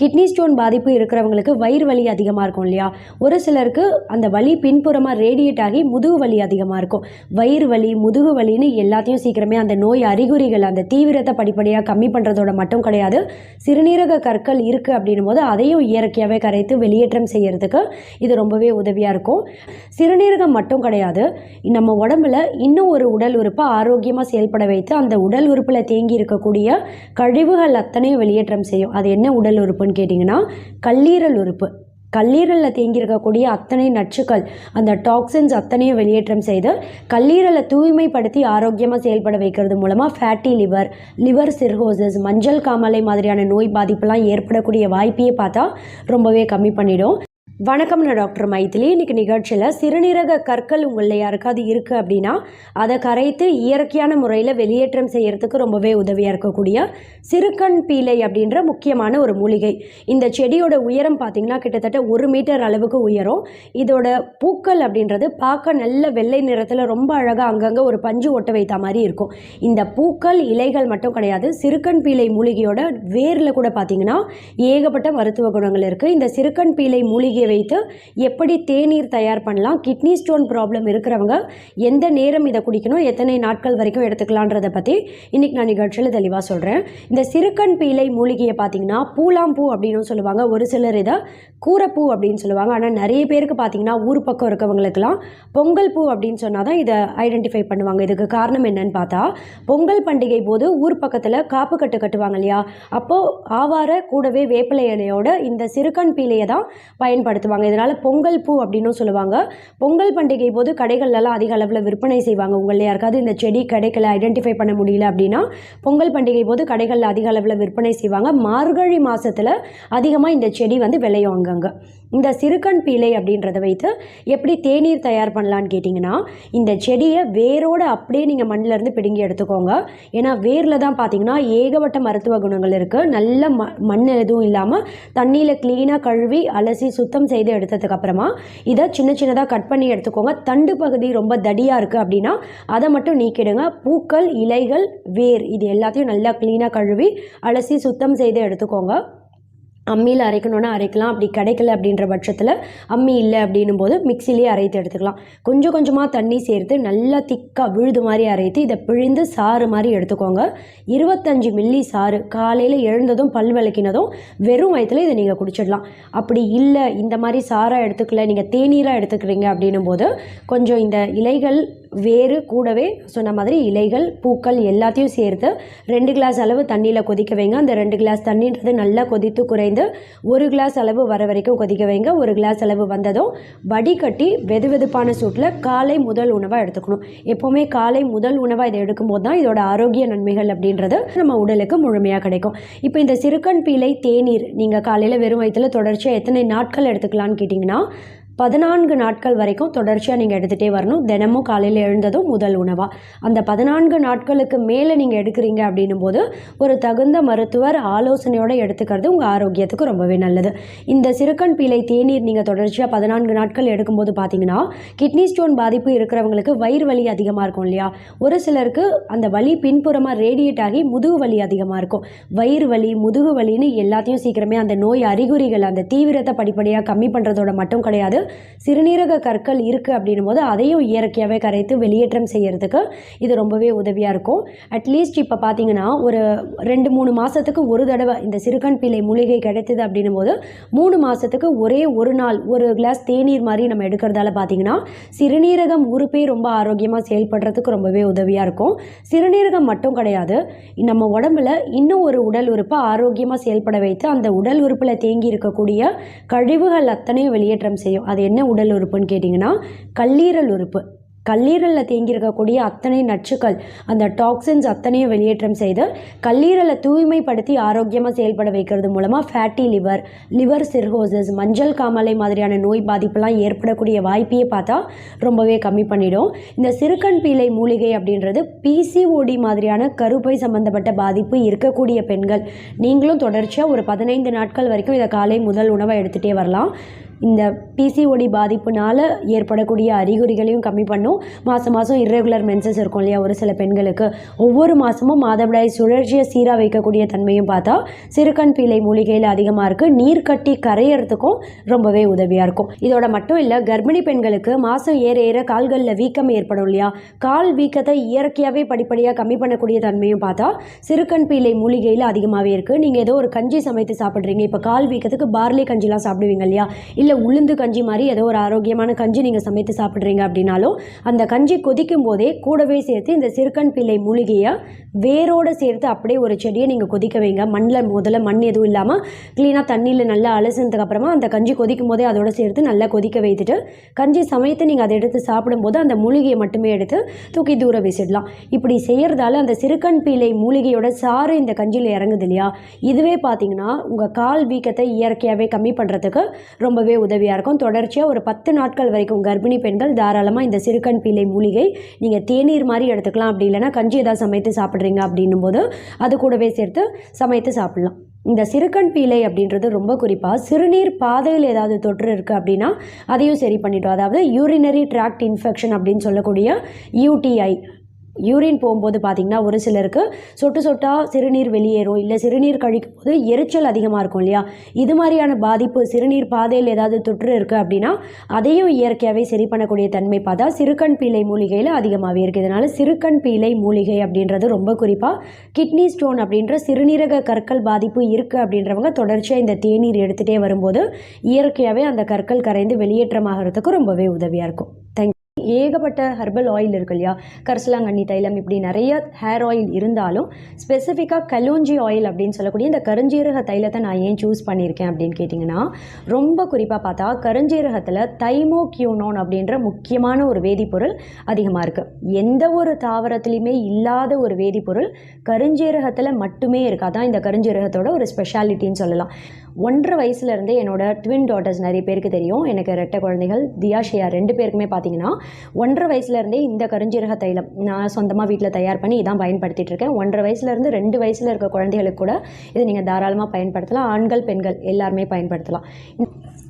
Kidney stone பாதிப்பு இருக்கிறவங்களுக்கு வயிறு வலி அதிகமாக இருக்கும் இல்லையா? ஒரு சிலருக்கு அந்த வலி பின்புறமாக ரேடியேட் ஆகி முதுகு வலி அதிகமாக இருக்கும். வயிறு வலி முதுகு வலின்னு எல்லாத்தையும் சீக்கிரமே அந்த நோய் அறிகுறிகள் அந்த தீவிரத்தை படிப்படியாக கம்மி பண்ணுறதோட மட்டும் கிடையாது. சிறுநீரக கற்கள் இருக்குது அப்படின்னும் போது அதையும் இயற்கையாகவே கரைத்து வெளியேற்றம் செய்கிறதுக்கு இது ரொம்பவே உதவியாக இருக்கும். சிறுநீரகம் மட்டும் கிடையாது. நம்ம உடம்புல இன்னும் ஒரு உடல் உறுப்பை ஆரோக்கியமாக செயல்பட வைத்து அந்த உடல் உறுப்பில் தேங்கி இருக்கக்கூடிய கழிவுகள் அத்தனையும் வெளியேற்றம் செய்யும். அது என்ன உடல் உறுப்பு உறுப்புன்னு கேட்டிங்கன்னா கல்லீரல் உறுப்பு. கல்லீரலில் தேங்கி இருக்கக்கூடிய அத்தனை நச்சுக்கள் அந்த டாக்ஸின்ஸ் அத்தனையும் வெளியேற்றம் செய்து கல்லீரலை தூய்மைப்படுத்தி ஆரோக்கியமாக செயல்பட வைக்கிறது மூலமாக ஃபேட்டி லிவர் லிவர் சிர்ஹோசஸ் மஞ்சள் காமலை மாதிரியான நோய் பாதிப்பெல்லாம் ஏற்படக்கூடிய வாய்ப்பையே பார்த்தா ரொம்பவே கம்மி பண்ணிடும். வணக்கம் நான் டாக்டர் மைத்திலி இன்னைக்கு நிகழ்ச்சியில் சிறுநீரக கற்கள் உங்களில் யாருக்காவது இருக்குது அப்படின்னா அதை கரைத்து இயற்கையான முறையில் வெளியேற்றம் செய்கிறதுக்கு ரொம்பவே உதவியாக இருக்கக்கூடிய சிறுகண் பீலை அப்படின்ற முக்கியமான ஒரு மூலிகை. இந்த செடியோட உயரம் பார்த்திங்கன்னா கிட்டத்தட்ட ஒரு மீட்டர் அளவுக்கு உயரும். இதோட பூக்கள் அப்படின்றது பார்க்க நல்ல வெள்ளை நிறத்தில் ரொம்ப அழகாக அங்கங்கே ஒரு பஞ்சு ஒட்ட வைத்த மாதிரி இருக்கும். இந்த பூக்கள் இலைகள் மட்டும் கிடையாது சிறுகண் பீலை மூலிகையோட வேரில் கூட பார்த்திங்கன்னா ஏகப்பட்ட மருத்துவ குணங்கள் இருக்குது இந்த சிறுகண் பீலை மூலிகை வைத்து எப்படி தேநீர் தயார் பண்ணலாம் கிட்னி ஸ்டோன் ப்ராப்ளம் இருக்கிறவங்க எந்த நேரம் இதை குடிக்கணும் எத்தனை நாட்கள் வரைக்கும் எடுத்துக்கலான்றதை பற்றி இன்றைக்கி நான் நிகழ்ச்சியில் தெளிவாக சொல்கிறேன் இந்த சிறுகண் பீலை மூலிகையை பார்த்தீங்கன்னா பூலாம்பூ அப்படின்னு சொல்லுவாங்க. ஒரு சிலர் இதை கூரப்பூ அப்படின்னு சொல்லுவாங்க. ஆனால் நிறைய பேருக்கு பார்த்தீங்கன்னா ஊர் பக்கம் இருக்கவங்களுக்கெல்லாம் பொங்கல் பூ அப்படின்னு சொன்னால் தான் இதை ஐடென்டிஃபை பண்ணுவாங்க. இதுக்கு காரணம் என்னன்னு பார்த்தா பொங்கல் பண்டிகை போது ஊர் பக்கத்தில் காப்பு கட்டு கட்டுவாங்க இல்லையா? அப்போது ஆவார கூடவே வேப்பிலை இலையோட இந்த சிறுகண் பீலையை தான் பயன்படுத்துவாங்க. இதனால் பொங்கல் பூ அப்படின்னும் சொல்லுவாங்க. பொங்கல் பண்டிகை போது கடைகள்லாம் அதிக அளவில் விற்பனை செய்வாங்க. உங்களில் யாருக்காவது இந்த செடி கிடைக்கல ஐடென்டிஃபை பண்ண முடியல அப்படின்னா பொங்கல் பண்டிகை போது கடைகளில் அதிக அளவில் விற்பனை செய்வாங்க. மார்கழி மாதத்தில் அதிகமாக இந்த செடி வந்து விளையும் அங்கங்கே. இந்த சிறுகண் பீலை அப்படின்றத வைத்து எப்படி தேநீர் தயார் பண்ணலான்னு கேட்டிங்கன்னா இந்த செடியை வேரோடு அப்படியே நீங்கள் மண்ணிலேருந்து பிடுங்கி எடுத்துக்கோங்க. ஏன்னா வேரில் தான் பார்த்தீங்கன்னா ஏகப்பட்ட மருத்துவ குணங்கள் இருக்குது நல்ல ம மண் எதுவும் இல்லாமல் தண்ணியில் க்ளீனாக கழுவி அலசி சுத்தம் செய்து எடுத்ததுக்கு அப்புறமா இதை சின்ன சின்னதாக கட் பண்ணி எடுத்துக்கோங்க. தண்டு பகுதி ரொம்ப தடியாக இருக்குது அப்படின்னா அதை மட்டும் நீக்கிடுங்க. பூக்கள் இலைகள் வேர் இது எல்லாத்தையும் நல்லா க்ளீனாக கழுவி அலசி சுத்தம் செய்து எடுத்துக்கோங்க. அம்மியில் அரைக்கணுன்னா அரைக்கலாம். அப்படி கிடைக்கல அப்படின்ற பட்சத்தில் அம்மி இல்லை அப்படின்னும் போது மிக்சிலேயே அரைத்து எடுத்துக்கலாம். கொஞ்சம் கொஞ்சமாக தண்ணி சேர்த்து நல்லா திக்காக விழுது மாதிரி அரைத்து இதை பிழிந்து சாறு மாதிரி எடுத்துக்கோங்க. இருபத்தஞ்சி மில்லி சாறு காலையில் எழுந்ததும் பல் விளக்கினதும் வெறும் வயத்தில் இதை நீங்கள் குடிச்சிடலாம். அப்படி இல்லை இந்த மாதிரி சாராக எடுத்துக்கல நீங்கள் தேநீராக எடுத்துக்கிறீங்க அப்படின்னும் போது கொஞ்சம் இந்த இலைகள் வேறு கூடவே சொன்ன மாதிரி இலைகள் பூக்கள் எல்லாத்தையும் சேர்த்து ரெண்டு கிளாஸ் அளவு தண்ணியில் கொதிக்க வைங்க. அந்த ரெண்டு கிளாஸ் தண்ணின்றது நல்லா கொதித்து குறைந்து ஒரு கிளாஸ் அளவு வர வரைக்கும் கொதிக்க வைங்க. ஒரு கிளாஸ் அளவு வந்ததும் வடிகட்டி வெது வெதுப்பான சூட்டில் காலை முதல் உணவாக எடுத்துக்கணும். எப்போவுமே காலை முதல் உணவாக இதை எடுக்கும்போது தான் இதோட ஆரோக்கிய நன்மைகள் அப்படின்றது நம்ம உடலுக்கு முழுமையாக கிடைக்கும். இப்போ இந்த சிறுகண் பீலை தேநீர் நீங்கள் காலையில் வெறும் வயிற்றில் தொடர்ச்சியாக எத்தனை நாட்கள் எடுத்துக்கலான்னு கேட்டிங்கன்னா பதினான்கு நாட்கள் வரைக்கும் தொடர்ச்சியாக நீங்கள் எடுத்துகிட்டே வரணும். தினமும் காலையில் எழுந்ததும் முதல் உணவாக அந்த பதினான்கு நாட்களுக்கு மேலே நீங்கள் எடுக்கிறீங்க அப்படின்னும் போது ஒரு தகுந்த மருத்துவர் ஆலோசனையோடு எடுத்துக்கிறது உங்கள் ஆரோக்கியத்துக்கு ரொம்பவே நல்லது. இந்த சிறுக்கண் பீலை தேநீர் நீங்கள் தொடர்ச்சியாக பதினான்கு நாட்கள் எடுக்கும்போது பார்த்தீங்கன்னா கிட்னி ஸ்டோன் பாதிப்பு இருக்கிறவங்களுக்கு வயிறு வலி அதிகமாக இருக்கும் இல்லையா? ஒரு சிலருக்கு அந்த வலி பின்புறமாக ரேடியேட் ஆகி முதுகு வலி அதிகமாக இருக்கும். வயிறு வலி முதுகு வலின்னு எல்லாத்தையும் சீக்கிரமே அந்த நோய் அறிகுறிகள் அந்த தீவிரத்தை படிப்படியாக கம்மி பண்ணுறதோட மட்டும் கிடையாது சிறுநீரக கற்கள் இருக்குது அப்படின்னும் போது அதையும் இயற்கையாகவே கரைத்து வெளியேற்றம் செய்கிறதுக்கு இது ரொம்பவே உதவியாக இருக்கும். அட்லீஸ்ட் இப்போ பார்த்தீங்கன்னா ஒரு ரெண்டு மூணு மாதத்துக்கு ஒரு தடவை இந்த சிறுகண் பீலை மூலிகை கிடைத்தது அப்படின்னும் போது மூணு மாதத்துக்கு ஒரே ஒரு நாள் ஒரு கிளாஸ் தேநீர் மாதிரி நம்ம எடுக்கிறதால பார்த்தீங்கன்னா சிறுநீரகம் உறுப்பே ரொம்ப ஆரோக்கியமாக செயல்படுறதுக்கு ரொம்பவே உதவியாக இருக்கும். சிறுநீரகம் மட்டும் கிடையாது நம்ம உடம்புல இன்னும் ஒரு உடல் உறுப்பை ஆரோக்கியமாக செயல்பட வைத்து அந்த உடல் உறுப்பில் தேங்கி இருக்கக்கூடிய கழிவுகள் அத்தனையும் வெளியேற்றம் செய்யும். அது என்ன உடல் உறுப்புன்னு கேட்டிங்கன்னா கல்லீரல் உறுப்பு. கல்லீரலில் தேங்கி இருக்கக்கூடிய அத்தனை நச்சுக்கள் அந்த டாக்ஸின்ஸ் அத்தனையும் வெளியேற்றம் செய்து கல்லீரலை தூய்மைப்படுத்தி ஆரோக்கியமாக செயல்பட வைக்கிறது மூலமாக ஃபேட்டி லிவர் லிவர் சிர்ஹோசஸ் மஞ்சள் காமலை மாதிரியான நோய் பாதிப்பெல்லாம் ஏற்படக்கூடிய வாய்ப்பையே பார்த்தா ரொம்பவே கம்மி பண்ணிடும். இந்த சிறுகண் பீலை மூலிகை அப்படின்றது பிசிஓடி மாதிரியான கருப்பை சம்பந்தப்பட்ட பாதிப்பு இருக்கக்கூடிய பெண்கள். நீங்களும் தொடர்ச்சியாக ஒரு பதினைந்து நாட்கள் வரைக்கும் இதை காலை முதல் உணவை எடுத்துகிட்டே வரலாம். இந்த பிசிஓடி பாதிப்புனால ஏற்படக்கூடிய அறிகுறிகளையும் கம்மி பண்ணும். மாதம் மாதம் இர்ரெகுலர் மென்சஸ் இருக்கும் இல்லையா ஒரு சில பெண்களுக்கு. ஒவ்வொரு மாதமும் மாதவிடாய் சுழற்சியை சீராக வைக்கக்கூடிய தன்மையும் பார்த்தா சிறுகண் பீலை மூலிகையில் அதிகமாக இருக்குது நீர் கட்டி கரையிறதுக்கும் ரொம்பவே உதவியாக இருக்கும். இதோட மட்டும் இல்லை கர்ப்பிணி பெண்களுக்கு மாதம் ஏற ஏற கால்களில் வீக்கம் ஏற்படும் இல்லையா கால் வீக்கத்தை இயற்கையாகவே படிப்படியாக கம்மி பண்ணக்கூடிய தன்மையும் பார்த்தா சிறுகண் பீலை மூலிகையில் அதிகமாகவே இருக்குது நீங்கள் ஏதோ ஒரு கஞ்சி சமைத்து சாப்பிட்றீங்க இப்போ கால் வீக்கத்துக்கு பார்லி கஞ்சிலாம் சாப்பிடுவீங்க இல்லையா இல்லை உளுந்து கஞ்சி மாதிரி ஏதோ ஒரு ஆரோக்கியமான கஞ்சி நீங்கள் சமைத்து சாப்பிட்றீங்க அப்படின்னாலும் அந்த கஞ்சி கொதிக்கும் போதே கூடவே சேர்த்து இந்த சிறுகண் பிள்ளை மூலிகையை வேரோடு சேர்த்து அப்படியே ஒரு செடியை நீங்கள் கொதிக்க வைங்க. மண்ணில் முதல்ல மண் எதுவும் இல்லாமல் க்ளீனாக தண்ணியில் நல்லா அலசினதுக்கப்புறமா அந்த கஞ்சி கொதிக்கும் போதே அதோட சேர்த்து நல்லா கொதிக்க வைத்துட்டு கஞ்சி சமைத்து நீங்கள் அதை எடுத்து சாப்பிடும்போது அந்த மூலிகையை மட்டுமே எடுத்து தூக்கி தூர வீசிடலாம். இப்படி செய்கிறதால அந்த சிறுக்கன் பீலை மூலிகையோட சாறு இந்த கஞ்சியில் இறங்குது இல்லையா? இதுவே பார்த்தீங்கன்னா உங்கள் கால் வீக்கத்தை இயற்கையாகவே கம்மி பண்ணுறதுக்கு ரொம்பவே உதவியாக இருக்கும். தொடர்ச்சியாக ஒரு பத்து நாட்கள் வரைக்கும் கர்ப்பிணி பெண்கள் தாராளமாக இந்த சிறுகண் பீலை மூலிகை நீங்கள் தேநீர் மாதிரி எடுத்துக்கலாம். அப்படி இல்லைன்னா கஞ்சி ஏதாவது சமைத்து சாப்பிட்றீங்க அப்படின்னும் போது அது கூடவே சேர்த்து சமைத்து சாப்பிட்லாம். இந்த சிறுகண் பீலை அப்படின்றது ரொம்ப குறிப்பாக சிறுநீர் பாதையில் ஏதாவது தொற்று இருக்குது அப்படின்னா அதையும் சரி பண்ணிட்டோம். அதாவது யூரினரி ட்ராக்ட் இன்ஃபெக்ஷன் அப்படின்னு சொல்லக்கூடிய யூடிஐ யூரின் போகும்போது பார்த்திங்கன்னா ஒரு சிலருக்கு சொட்டு சொட்டாக சிறுநீர் வெளியேறும் இல்லை சிறுநீர் கழிக்கும் போது எரிச்சல் அதிகமாக இருக்கும் இல்லையா? இது மாதிரியான பாதிப்பு சிறுநீர் பாதையில் ஏதாவது தொற்று இருக்குது அப்படின்னா அதையும் இயற்கையாகவே சரி பண்ணக்கூடிய தன்மை பார்த்தா சிறுகண் பீலை மூலிகையில் அதிகமாகவே இருக்குது இதனால் சிறுகண் பீலை மூலிகை அப்படின்றது ரொம்ப குறிப்பாக கிட்னி ஸ்டோன் அப்படின்ற சிறுநீரக கற்கள் பாதிப்பு இருக்குது அப்படின்றவங்க தொடர்ச்சியாக இந்த தேநீர் எடுத்துகிட்டே வரும்போது இயற்கையாகவே அந்த கற்கள் கரைந்து வெளியேற்றமாகறதுக்கு ரொம்பவே உதவியாக இருக்கும். ஏகப்பட்ட ஹெர்பல் ஆயில் இருக்கு இல்லையா? கரிசலாங்கண்ணி தைலம் இப்படி நிறைய ஹேர் ஆயில் இருந்தாலும் ஸ்பெசிஃபிக்காக கலோஞ்சி ஆயில் அப்படின்னு சொல்லக்கூடிய இந்த கருஞ்சீரக தைலத்தை நான் ஏன் சூஸ் பண்ணியிருக்கேன் அப்படின்னு கேட்டிங்கன்னா ரொம்ப குறிப்பாக பார்த்தா கருஞ்சீரகத்தில் தைமோக்யூனோன் அப்படின்ற முக்கியமான ஒரு வேதிப்பொருள் அதிகமாக இருக்குது எந்த ஒரு தாவரத்துலையுமே இல்லாத ஒரு வேதிப்பொருள் கருஞ்சீரகத்தில் மட்டுமே இருக்குது அதான் இந்த கருஞ்சீரகத்தோட ஒரு ஸ்பெஷாலிட்டின்னு சொல்லலாம். ஒன்றரை வயசுலேருந்தே என்னோட ட்வின் டாட்டர்ஸ் நிறைய பேருக்கு தெரியும். எனக்கு ரெட்டை குழந்தைகள் தியாஷியா ரெண்டு பேருக்குமே பார்த்தீங்கன்னா ஒன்றரை வயசுலேருந்தே இந்த கருஞ்சீரக தைலம் நான் சொந்தமாக வீட்டில் தயார் பண்ணி இதான் பயன்படுத்திட்டு இருக்கேன். ஒன்றரை வயசுலேருந்து ரெண்டு வயசில் இருக்க குழந்தைகளுக்கு கூட இதை நீங்கள் தாராளமாக பயன்படுத்தலாம். ஆண்கள் பெண்கள் எல்லாருமே பயன்படுத்தலாம்.